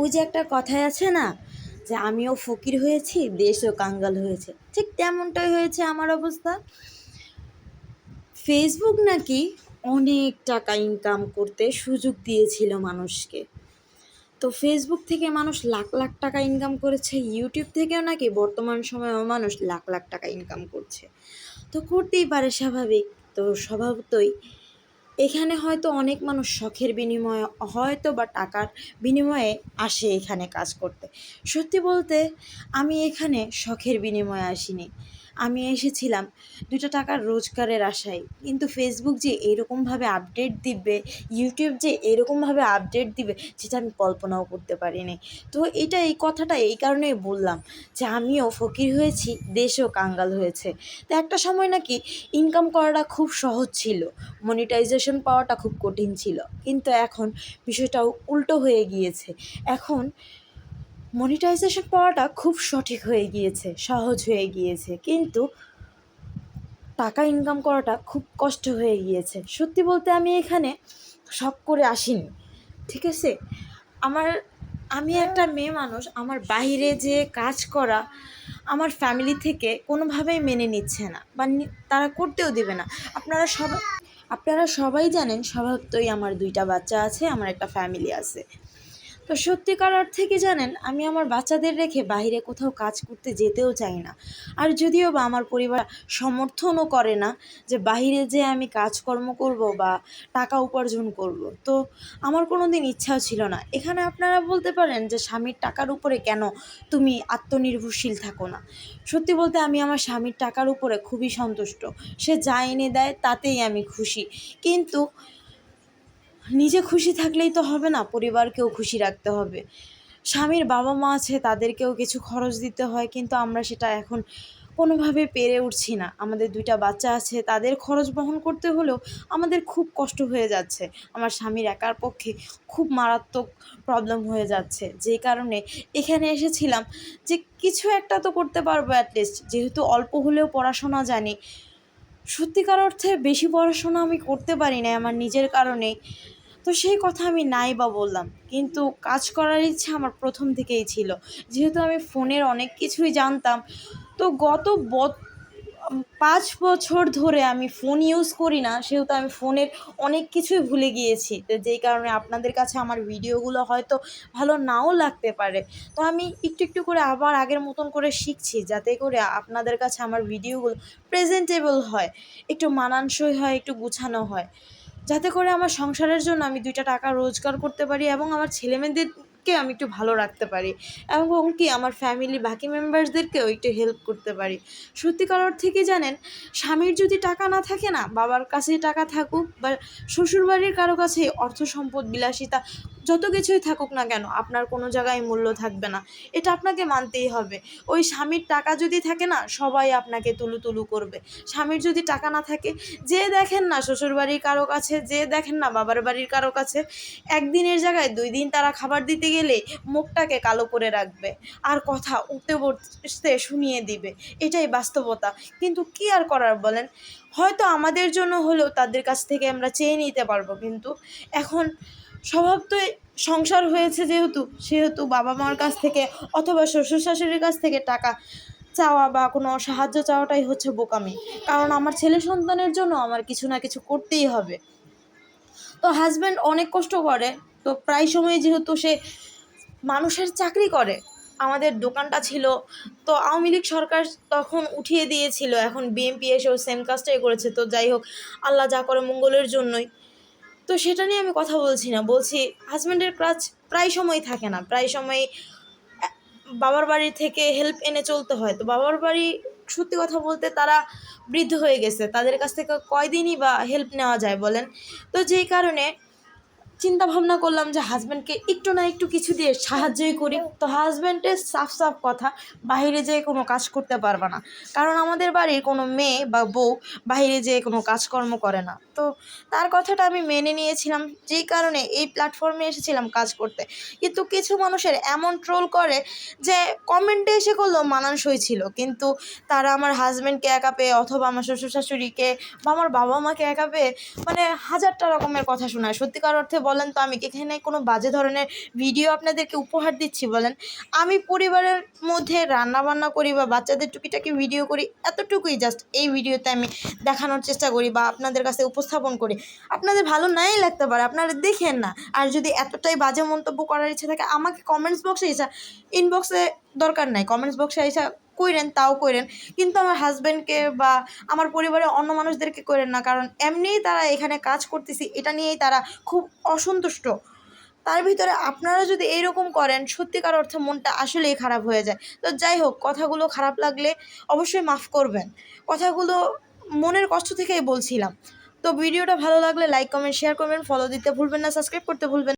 ওই যে একটা কথায় আছে না, যে আমিও ফকির হয়েছি, দেশও কাঙ্গাল হয়েছে। ঠিক তেমনটাই হয়েছে আমার অবস্থা। ফেসবুক নাকি অনেক টাকা ইনকাম করতে সুযোগ দিয়েছিল মানুষকে। তো ফেসবুক থেকে মানুষ লাখ লাখ টাকা ইনকাম করেছে ইউটিউব থেকেও নাকি বর্তমান সময়েও মানুষ লাখ লাখ টাকা ইনকাম করছে। তো করতেই পারে স্বাভাবিক, তো স্বভাবতই এখানে হয়তো অনেক মানুষ শখের বিনিময়ে, হয়তো বা টাকার বিনিময়ে আসে এখানে কাজ করতে। সত্যি বলতে, আমি এখানে শখের বিনিময়ে আসিনি। আমি এসেছিলাম। দুটো টাকার রোজগারের আশায়। কিন্তু ফেসবুক যে এরকমভাবে আপডেট দিবে ইউটিউব যে এরকমভাবে আপডেট দিবে, সেটা আমি কল্পনাও করতে পারিনি। তো এটা এই কথাটা এই কারণেই বললাম যে আমিও ফকির হয়েছি, দেশও কাঙ্গাল হয়েছে। তো একটা সময় নাকি ইনকাম করাটা খুব সহজ ছিল মনিটাইজেশন পাওয়াটা খুব কঠিন ছিল। কিন্তু এখন বিষয়টাও উল্টো হয়ে গিয়েছে। এখন মনিটাইজেশন পাওয়াটা খুব সঠিক হয়ে গিয়েছে, সহজ হয়ে গিয়েছে। কিন্তু টাকা ইনকাম করাটা খুব কষ্ট হয়ে গিয়েছে। সত্যি বলতে আমি এখানে শখ করে আসিনি, ঠিক আছে? আমার, আমি একটা মেয়ে মানুষ, আমার বাইরে যে কাজ করা আমার ফ্যামিলি থেকে কোনোভাবেই মেনে নিচ্ছে না, বা তারা করতেও দেবে না। আপনারা সবাই আপনারা সবাই জানেন স্বভাবতই আমার দুইটা বাচ্চা আছে, আমার একটা ফ্যামিলি আছে। তো সত্যিকার অর্থে কি জানেন, আমি আমার বাচ্চাদের রেখে বাইরে কোথাও কাজ করতে যেতেও চাই না। আর যদিও বা আমার পরিবার সমর্থনও করে না যে বাইরে যে আমি কাজকর্ম করব বা টাকা উপার্জন করব। তো আমার কোনো দিন ইচ্ছাও ছিল না। এখানে আপনারা বলতে পারেন যে স্বামীর টাকার উপরে কেন তুমি আত্মনির্ভরশীল থাকো না? সত্যি বলতে আমি আমার স্বামীর টাকার উপরে খুবই সন্তুষ্ট। সে যা এনে দেয় তাতেই আমি খুশি। কিন্তু নিজে খুশি থাকলেই তো হবে না, পরিবারকেও খুশি রাখতে হবে। স্বামীর বাবা মা আছে, তাদেরকেও কিছু খরচ দিতে হয়, কিন্তু আমরা সেটা এখন কোনোভাবে পেরে উঠছি না। আমাদের দুইটা বাচ্চা আছে, তাদের খরচ বহন করতে হলেও আমাদের খুব কষ্ট হয়ে যাচ্ছে। আমার স্বামীর একার পক্ষে খুব মারাত্মক প্রবলেম হয়ে যাচ্ছে। যেই কারণে এখানে এসেছিলাম যে কিছু একটা তো করতে পারব অ্যাটলিস্ট যেহেতু অল্প হলেও পড়াশোনা জানি। সত্যিকার অর্থে বেশি পড়াশোনা আমি করতে পারি না আমার নিজের কারণেই। তো সেই কথা আমি নাই বা বললাম। কিন্তু কাজ করার ইচ্ছা আমার প্রথম থেকেই ছিল। যেহেতু আমি ফোনের অনেক কিছুই জানতাম, তো গত ব- পাঁচ বছর ধরে আমি ফোন ইউজ করি না, সেহেতু আমি ফোনের অনেক কিছুই ভুলে গিয়েছি। যেই কারণে আপনাদের কাছে আমার ভিডিওগুলো হয়তো ভালো নাও লাগতে পারে। তো আমি একটু একটু করে আবার আগের মতন করে শিখছি, যাতে করে আপনাদের কাছে আমার ভিডিওগুলো প্রেজেন্টেবল হয়, একটু মানানসই হয়, একটু গুছানো হয়। যাতে করে আমার সংসারের জন্য আমি দুইটা টাকা রোজগার করতে পারি এবং আমার ছেলেমেয়েদেরকে আমি একটু ভালো রাখতে পারি এবং কি আমার ফ্যামিলি বাকি মেম্বার্সদেরকেও একটু হেল্প করতে পারি। সত্যিকার অর্থে কি জানেন, স্বামীর যদি টাকা না থাকে না, বাবার কাছে টাকা থাকুক বা শ্বশুরবাড়ির কারও কাছে অর্থ সম্পদ বিলাসিতা যত কিছুই থাকুক না কেন, আপনার কোনো জায়গায় মূল্য থাকবে না। এটা আপনাকে মানতেই হবে। ওই স্বামীর টাকা যদি থাকে না, সবাই আপনাকে তুলু তুলু করবে। স্বামীর যদি টাকা না থাকে, যে দেখেন না শ্বশুরবাড়ির কারও কাছে, যে দেখেন না বাবার বাড়ির কারও কাছে, একদিনের জায়গায় দুই দিন তারা খাবার দিতে গেলে মুখটাকে কালো করে রাখবে আর কথা উঠতে বসতে শুনিয়ে দিবে। এটাই বাস্তবতা। কিন্তু কি আর করার বলেন? হয়তো আমাদের জন্য হলেও তাদের কাছ থেকে আমরা চেয়ে নিতে পারব কিন্তু। এখন স্বভাব তো সংসার হয়েছে যেহেতু, সেহেতু বাবা মার কাছ থেকে অথবা শ্বশুর শাশুড়ির কাছ থেকে টাকা চাওয়া বা কোনো সাহায্য চাওয়াটাই হচ্ছে বোকামি। কারণ আমার ছেলে সন্তানের জন্য আমার কিছু না কিছু করতেই হবে। তো হাজব্যান্ড অনেক কষ্ট করে, তো প্রায় সময় যেহেতু সে মানুষের চাকরি করে, আমাদের দোকানটা ছিল, তো আওয়ামী লীগ সরকার তখন উঠিয়ে দিয়েছিল, এখন বিএনপি এসেও সেম কাজটাই করেছে। তো যাই হোক, আল্লাহ যা করে মঙ্গলের জন্যই। তো সেটা নিয়ে আমি কথা বলছি না। বলছি হাজব্যান্ডের কাজ প্রায় সময় থাকে না। প্রায় সময় বাবার বাড়ি থেকে হেল্প এনে চলতে হয়। তো বাবার বাড়ি সত্যি কথা বলতে তারা বৃদ্ধ হয়ে গেছে। তাদের কাছ থেকে কয়দিনই বা হেল্প নেওয়া যায় বলেন? তো যেই কারণে চিন্তা ভাবনা করলাম যে হাজব্যান্ডকে একটু না একটু কিছু দিয়ে সাহায্যই করি। তো হাজব্যান্ডের সাফ সাফ কথা বাইরে যেয়ে কোনো কাজ করতে পারবে না। কারণ আমাদের বাড়ির কোনো মেয়ে বা বউ বাইরে যেয়ে কোনো কাজকর্ম করে না। তো তার কথাটা আমি মেনে নিয়েছিলাম, যেই কারণে এই প্ল্যাটফর্মে এসেছিলাম কাজ করতে। কিন্তু কিছু মানুষের এমন ট্রোল করে যে কমেন্টে এসে করলেও মানানসই ছিল। কিন্তু তারা আমার হাজব্যান্ডকে একা পেয়ে অথবা আমার শ্বশুর শাশুড়িকে বা আমার বাবা মাকে একা পেয়ে মানে হাজারটা রকমের কথা শোনায়। সত্যিকার অর্থে বলেন তো, আমি এখানে কোনো বাজে ধরনের ভিডিও আপনাদেরকে উপহার দিচ্ছি বলেন? আমি পরিবারের মধ্যে রান্না বান্না করি বা বাচ্চাদের টুকিটাকি ভিডিও করি, এতটুকুই জাস্ট এই ভিডিওতে আমি দেখানোর চেষ্টা করি বা আপনাদের কাছে উপস্থাপন করি। আপনাদের ভালো নাই লাগতে পারে, আপনারা দেখেন না। আর যদি এতটাই বাজে মন্তব্য করার ইচ্ছা থাকে, আমাকে কমেন্টস বক্সে এসা ইনবক্সে দরকার নাই। কমেন্টস বক্সে এসা কইরেন, তাও কইরেন। কিন্তু আমার হাজব্যান্ডকে বা আমার পরিবারের অন্য মানুষদেরকে করেন না, কারণ এমনিই তারা এখানে কাজ করতেছি, এটা নিয়েই তারা খুব অসন্তুষ্ট। তার ভিতরে আপনারা যদি এইরকম করেন, সত্যিকার অর্থে মনটা আসলেই খারাপ হয়ে যায়। তো যাই হোক, কথাগুলো খারাপ লাগলে অবশ্যই মাফ করবেন। কথাগুলো মনের কষ্ট থেকেই বলছিলাম। তো ভিডিওটা ভালো লাগলে লাইক কমেন্ট শেয়ার করবেন ফলো দিতে ভুলবেন না সাবস্ক্রাইব করতে ভুলবেন।